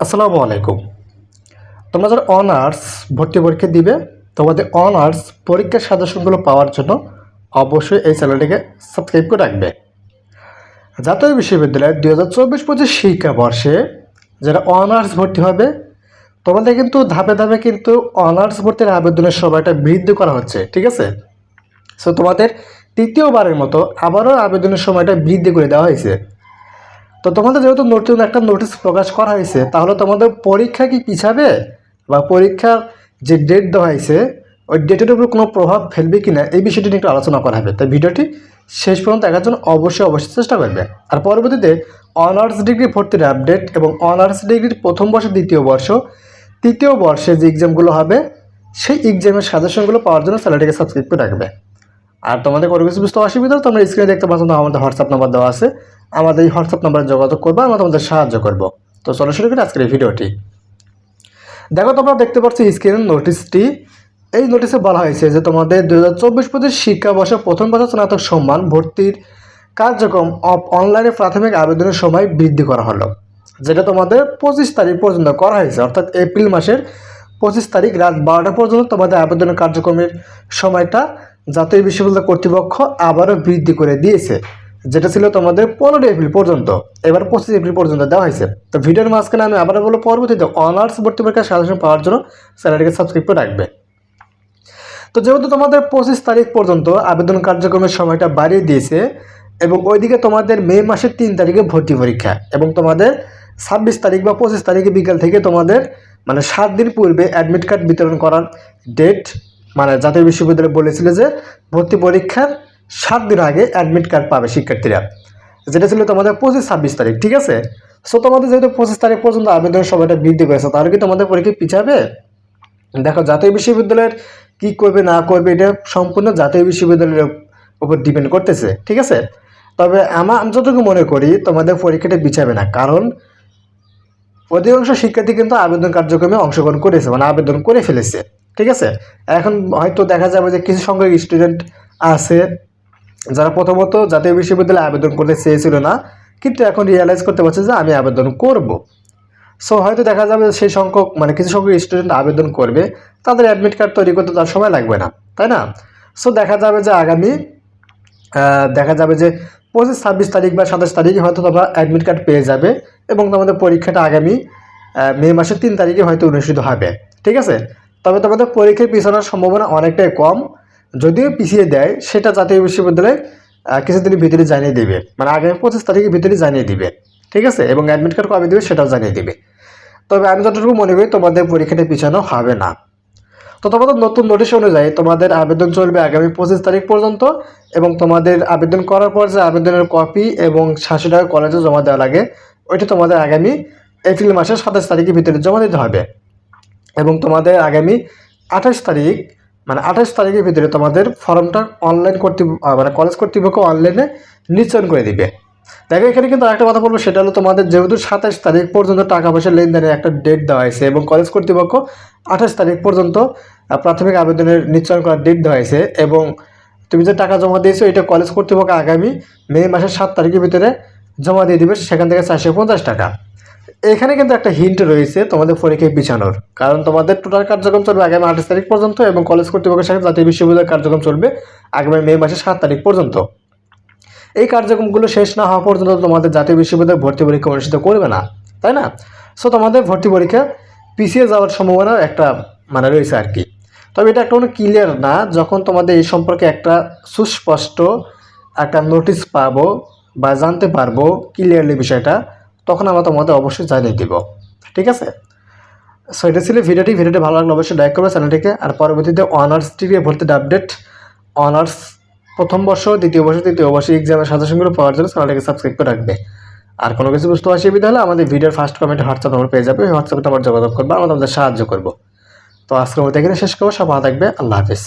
আসসালামু আলাইকুম। তোমরা যারা অনার্স ভর্তি পরীক্ষা দিবে, তোমাদের অনার্স পরীক্ষার সাজেশনগুলো পাওয়ার জন্য অবশ্যই এই চ্যানেলটিকে সাবস্ক্রাইব করে রাখবে। জাতীয় বিশ্ববিদ্যালয়ের দুই হাজার চব্বিশ পঁচিশ শিক্ষাবর্ষে যারা অনার্স ভর্তি হবে, তোমাদের কিন্তু ধাপে ধাপে কিন্তু অনার্স ভর্তির আবেদনের সময়টা বৃদ্ধি করা হচ্ছে, ঠিক আছে? সো তোমাদের তৃতীয়বারের মতো আবারও আবেদনের সময়টা বৃদ্ধি করে দেওয়া হয়েছে। তো তোমাদের যেহেতু নতুন একটা নোটিশ প্রকাশ করা হয়েছে, তাহলে তোমাদের পরীক্ষা কি পিছাবে? বা পরীক্ষার যে ডেট দেওয়া হয়েছে, ওই ডেটের উপর কোনো প্রভাব ফেলবে কি না এই বিষয়টি নিয়ে একটু আলোচনা করা হবে। তাই ভিডিওটি শেষ পর্যন্ত দেখার জন্য অবশ্যই অবশ্যই চেষ্টা করবে। আর পরবর্তীতে অনার্স ডিগ্রি ভর্তির আপডেট এবং অনার্স ডিগ্রির প্রথম বর্ষ, দ্বিতীয় বর্ষ, তৃতীয় বর্ষে যে এক্সামগুলো হবে, সেই এক্সামের সাজেশনগুলো পাওয়ার জন্য চ্যানেলটিকে সাবস্ক্রাইব করে রাখবে। আর তোমাদের কোনো কিছু বুঝতে অসুবিধা তোমরা স্ক্রিনে দেখতে পাচ্ছ না, আমাদের হোয়াটসঅ্যাপ নাম্বার দেওয়া আছে। আমাদের এই হোয়াটসঅ্যাপ নাম্বারে যোগাযোগ করব, আমরা তোমাদের সাহায্য করব। তো চলো শুরু করি আজকের এই ভিডিওটি। দেখো, তোমরা দেখতে পাচ্ছ স্ক্রিন নোটিশটি এই নোটিশে বলা হয়েছে যে তোমাদের দু হাজার চব্বিশ পঁচিশ শিক্ষাবর্ষে প্রথম বছর স্নাতক সম্মান ভর্তির কার্যক্রম অনলাইনে প্রাথমিক আবেদনের সময় বৃদ্ধি করা হলো, যেটা তোমাদের পঁচিশ তারিখ পর্যন্ত করা হয়েছে। অর্থাৎ এপ্রিল মাসের পঁচিশ তারিখ রাত বারোটা পর্যন্ত তোমাদের আবেদনের কার্যক্রমের সময়টা জাতীয় বিশ্ববিদ্যালয় কর্তৃপক্ষ আবারও বৃদ্ধি করে দিয়েছে, যেটা ছিল তোমাদের পনেরো এপ্রিল পর্যন্ত। এবার পঁচিশ এপ্রিল পর্যন্ত দেওয়া হয়েছে। তো ভিডিওর মাঝখানে আমি আবার বলব, পরবর্তীতে অনার্স ভর্তি পরীক্ষার সাজেশন পাওয়ার জন্য চ্যানেলটিকে সাবস্ক্রাইব করে রাখবে। তো যেহেতু তোমাদের পঁচিশ তারিখ পর্যন্ত আবেদন কার্যক্রমের সময়টা বাড়িয়ে দিয়েছে এবং ওইদিকে তোমাদের মে মাসের তিন তারিখে ভর্তি পরীক্ষা এবং তোমাদের ছাব্বিশ তারিখ বা পঁচিশ তারিখে বিকাল থেকে তোমাদের মানে সাত দিন পূর্বে অ্যাডমিট কার্ড বিতরণ করার ডেট মানে জাতীয় বিশ্ববিদ্যালয় বলেছিল যে ভর্তি পরীক্ষার সাত দিন আগে অ্যাডমিট কার্ড পাবে শিক্ষার্থীরা। যেটা ছিল তোমাদের পঁচিশ ছাব্বিশ তারিখ, ঠিক আছে? সো তোমাদের যেহেতু পঁচিশ তারিখ পর্যন্ত আবেদনের সময়টা বৃদ্ধি করেছে, তাহলে কি তোমাদের পরীক্ষা পিছাবে? দেখো, জাতীয় বিশ্ববিদ্যালয়ের কি করবে, না করবে, এটা সম্পূর্ণ জাতীয় বিশ্ববিদ্যালয়ের উপর ডিপেন্ড করতেছে, ঠিক আছে? তবে আমার আমি যতটুকু মনে করি, তোমাদের পরীক্ষাটা পিছাবে না, কারণ অধিকাংশ শিক্ষার্থী কিন্তু আবেদন কার্যক্রমে অংশগ্রহণ করেছে মানে আবেদন করে ফেলেছে। ঠিক আছে? এখন হয়তো দেখা যাবে যে কিছু সংখ্যক স্টুডেন্ট আছে যারা প্রথমত জাতীয় বিশ্ববিদ্যালয়ে আবেদন করতে চেয়েছিল না, কিন্তু এখন রিয়েলাইজ করতে পারছে যে আমি আবেদন করব। সো হয়তো দেখা যাবে সেই সংখ্যক মানে কিছু সংখ্যক স্টুডেন্ট আবেদন করবে, তাদের অ্যাডমিট কার্ড তৈরি করতে তার সময় লাগবে না, তাই না? সো দেখা যাবে যে আগামী দেখা যাবে যে পঁচিশ, ছাব্বিশ তারিখ বা সাতাশ তারিখে হয়তো তোমরা অ্যাডমিট কার্ড পেয়ে যাবে এবং তোমাদের পরীক্ষাটা আগামী মে মাসের তিন তারিখে হয়তো অনুষ্ঠিত হবে, ঠিক আছে? তবে তোমাদের পরীক্ষায় পিছানোর সম্ভাবনা অনেকটাই কম। যদিও পিছিয়ে দেয়, সেটা জাতীয় বিশ্ববিদ্যালয় কিছুদিনের ভিতরে জানিয়ে দেবে। মানে আগামী পঁচিশ তারিখের ভিতরে জানিয়ে দিবে। ঠিক আছে? এবং অ্যাডমিট কার্ড কবে দেবে, সেটাও জানিয়ে দিবে। তবে আমি যতটুকু মনে করি, তোমাদের পরীক্ষাটা পিছানো হবে না। তো তোমাদের নতুন নোটিশ অনুযায়ী তোমাদের আবেদন চলবে আগামী পঁচিশ তারিখ পর্যন্ত এবং তোমাদের আবেদন করার পর যে আবেদনের কপি এবং সাতশো টাকা কলেজে জমা দেওয়া লাগে, ওইটা তোমাদের আগামী এপ্রিল মাসের সাতাশ তারিখের ভিতরে জমা দিতে হবে। এবং তোমাদের আগামী আঠাশ তারিখ মানে আঠাশ তারিখের ভিতরে তোমাদের ফর্মটা অনলাইন কর্তৃপ মানে কলেজ কর্তৃপক্ষ অনলাইনে নিশ্চয়ন করে দিবে। দেখো, এখানে কিন্তু আরেকটা কথা বলব, সেটা হলো তোমাদের যেহেতু সাতাশ তারিখ পর্যন্ত টাকা পয়সা লেনদেনের একটা ডেট দেওয়া হয়েছে এবং কলেজ কর্তৃপক্ষ আঠাশ তারিখ পর্যন্ত প্রাথমিক আবেদনের নিশ্চয়ন করার ডেট দেওয়া হয়েছে এবং তুমি যে টাকা জমা দিয়েছ, এটা কলেজ কর্তৃপক্ষ আগামী মে মাসের সাত তারিখের ভিতরে জমা দিয়ে দিবে, সেখান থেকে চারশো পঞ্চাশ টাকা। এখানে কিন্তু একটা হিন্ট রয়েছে তোমাদের পরীক্ষায় পিছানোর কারণ তোমাদের টোটাল কার্যক্রম চলবে আগামী আঠাশ তারিখ পর্যন্ত এবং কলেজ কর্তৃপক্ষের সাথে জাতীয় বিশ্ববিদ্যালয়ের কার্যক্রম চলবে আগামী মে মাসের সাত তারিখ পর্যন্ত। এই কার্যক্রমগুলো শেষ না হওয়া পর্যন্ত তোমাদের জাতীয় বিশ্ববিদ্যালয় ভর্তি পরীক্ষা অনুষ্ঠিত করবে না, তাই না? সো তোমাদের ভর্তি পরীক্ষা পিছিয়ে যাওয়ার সম্ভাবনা একটা মানে রয়েছে আর কি। তবে এটা একটা কোনো ক্লিয়ার না, যখন তোমাদের এই সম্পর্কে একটা সুস্পষ্ট একটা নোটিশ পাবো বা জানতে পারব ক্লিয়ারলি বিষয়টা। তখন আমরা তোমাদের অবশ্যই জানিয়ে দিব। ঠিক আছে? সো এটা ছিল ভিডিওটি। ভিডিওটি ভালো লাগলে অবশ্যই লাইক করবে চ্যানেলটিকে। আর পরবর্তীতে অনার্স ডিগ্রি ভর্তির আপডেট অনার্স প্রথম বর্ষ, দ্বিতীয় বর্ষ, তৃতীয় বর্ষ এক্সামের সাজেশনগুলো পাওয়ার জন্য চ্যানেলটিকে সাবস্ক্রাইব করে রাখবে। আর কোনো কিছু বুঝতে অসুবিধা হলে আমাদের ভিডিওর ফার্স্ট কমেন্টে হোয়াটসঅ্যাপ নম্বর পেয়ে যাবে। হোয়াটসঅ্যাপে তোমার যোগাযোগ করবে, আমরা তোমাদের সাহায্য করব। তো আজকের মতো এখানে শেষ করব। সব থাকবে। আল্লাহ হাফিজ।